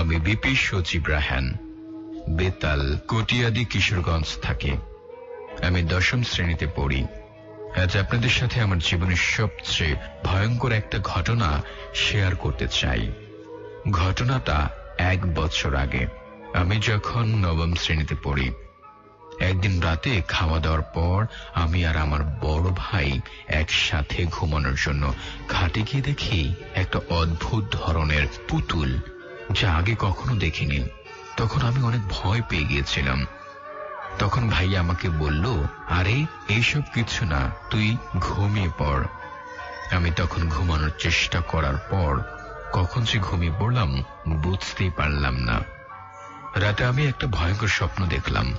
আমি বিপি সচিব রাহান। বেতাল, কটিয়াদি, কিশোরগঞ্জ থাকে। আমি দশম শ্রেণীতে পড়ি। আজ আপনাদের সাথে আমার জীবনের সবচেয়ে ভয়ঙ্কর একটা ঘটনা শেয়ার করতে চাই। ঘটনাটা এক বছর আগে। আমি যখন নবম শ্রেণীতে পড়ি, একদিন রাতে খাওয়া দাওয়ার পর আমি আর আমার বড় ভাই একসাথে ঘুমানোর জন্য খাটে গিয়ে দেখি একটা অদ্ভুত ধরনের পুতুল যা আগে কখনো দেখিনি। তখন আমি অনেক ভয় পেয়ে গিয়েছিলাম। তখন ভাই আমাকে বলল, আরে, এইসব কিছু না, তুই ঘুমিয়ে পড়। আমি তখন ঘুমানোর চেষ্টা করার পর কখন যে ঘুমিয়ে পড়লাম, বুঝতেই পারলাম না। রাতে আমি একটা ভয়ঙ্কর স্বপ্ন দেখলাম।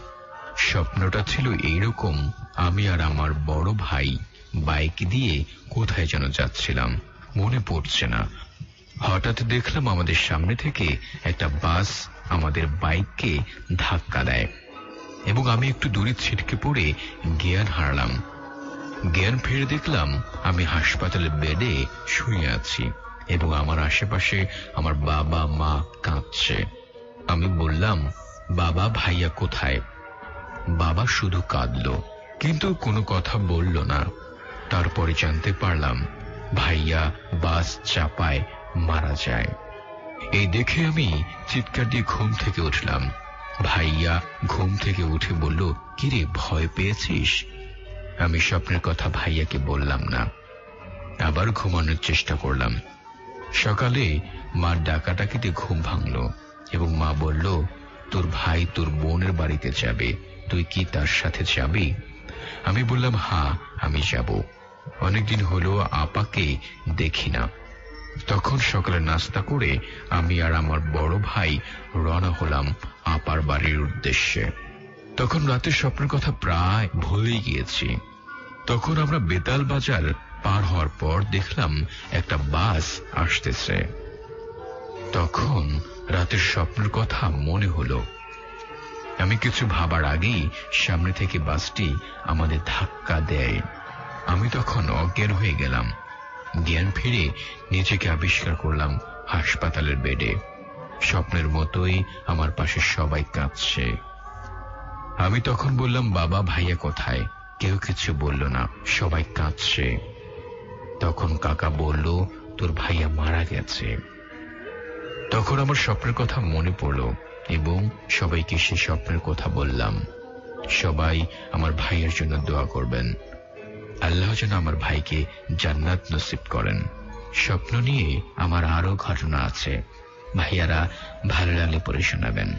স্বপ্নটা ছিল এইরকম, আমি আর আমার বড় ভাই বাইক দিয়ে কোথায় যেন যাচ্ছিলাম। মনে পড়ছে না। হঠাৎ দেখলাম আমাদের সামনে থেকে একটা বাস আমাদের বাইককে ধাক্কা দেয় এবং আমি একটু দূরে ছিটকে পড়ে জ্ঞান হারালাম। জ্ঞান ফিরে দেখলাম আমি হাসপাতালের বেডে শুয়ে আছি এবং আমার আশেপাশে আমার বাবা, মা কাঁদছে। আমি বললাম, বাবা, ভাইয়া কোথায়? বাবা শুধু কাঁদল, কিন্তু কোনো কথা বলল না। তারপরে জানতে পারলাম, ভাইয়া বাস চাপায় মারা যায়। এই দেখে আমি চিৎকার দিয়ে ঘুম থেকে উঠলাম। ভাইয়া ঘুম থেকে উঠে বলল, কিরে, ভয় পেয়েছিস? আমি স্বপ্নের কথা ভাইয়াকে বললাম না। আবার ঘুমানোর চেষ্টা করলাম। সকালে মার ডাকাটাকিতে ঘুম ভাঙল এবং মা বলল, তোর ভাই তোর বোনের বাড়িতে যাবে। তুই কি তার সাথে যাবি? আমি বললাম হ্যাঁ আমি যাব। অনেকদিন হলো আপাকে দেখি না। তখন সকালে নাস্তা করে আমি আর আমার বড় ভাই রওনা হলাম আপার বাড়ির উদ্দেশ্যে। তখন রাতের স্বপ্নের কথা প্রায় ভুলেই গিয়েছি। তখন আমরা বেতাল বাজার পার হওয়ার পর দেখলাম একটা বাস আসতেছে। তখন রাতের স্বপ্নের কথা মনে হলো। আমি কিছু ভাবার আগেই সামনে থেকে বাসটি আমাদের ধাক্কা দেয়। আমি তখন অজ্ঞান হয়ে গেলাম। জ্ঞান ফিরে নিজেকে আবিষ্কার করলাম হাসপাতালের বেডে। স্বপ্নের মতোই আমার পাশে সবাই কাঁদছে। আমি তখন বললাম, বাবা, ভাইয়া কোথায়? কেউ কিছু বলল না, সবাই কাঁদছে। তখন কাকা বলল, তোর ভাইয়া মারা গেছে। তখন আমার স্বপ্নের কথা মনে পড়ল এবং সবাইকে সে স্বপ্নের কথা বললাম। সবাই আমার ভাইয়ের জন্য দোয়া করবেন। আল্লাহ যেন আমার ভাইকে জান্নাত নসিব করেন। স্বপ্ন নিয়ে আমার আরও ঘটনা আছে। ভাইয়ারা ভালো লাগলে পরে শোনাবেন।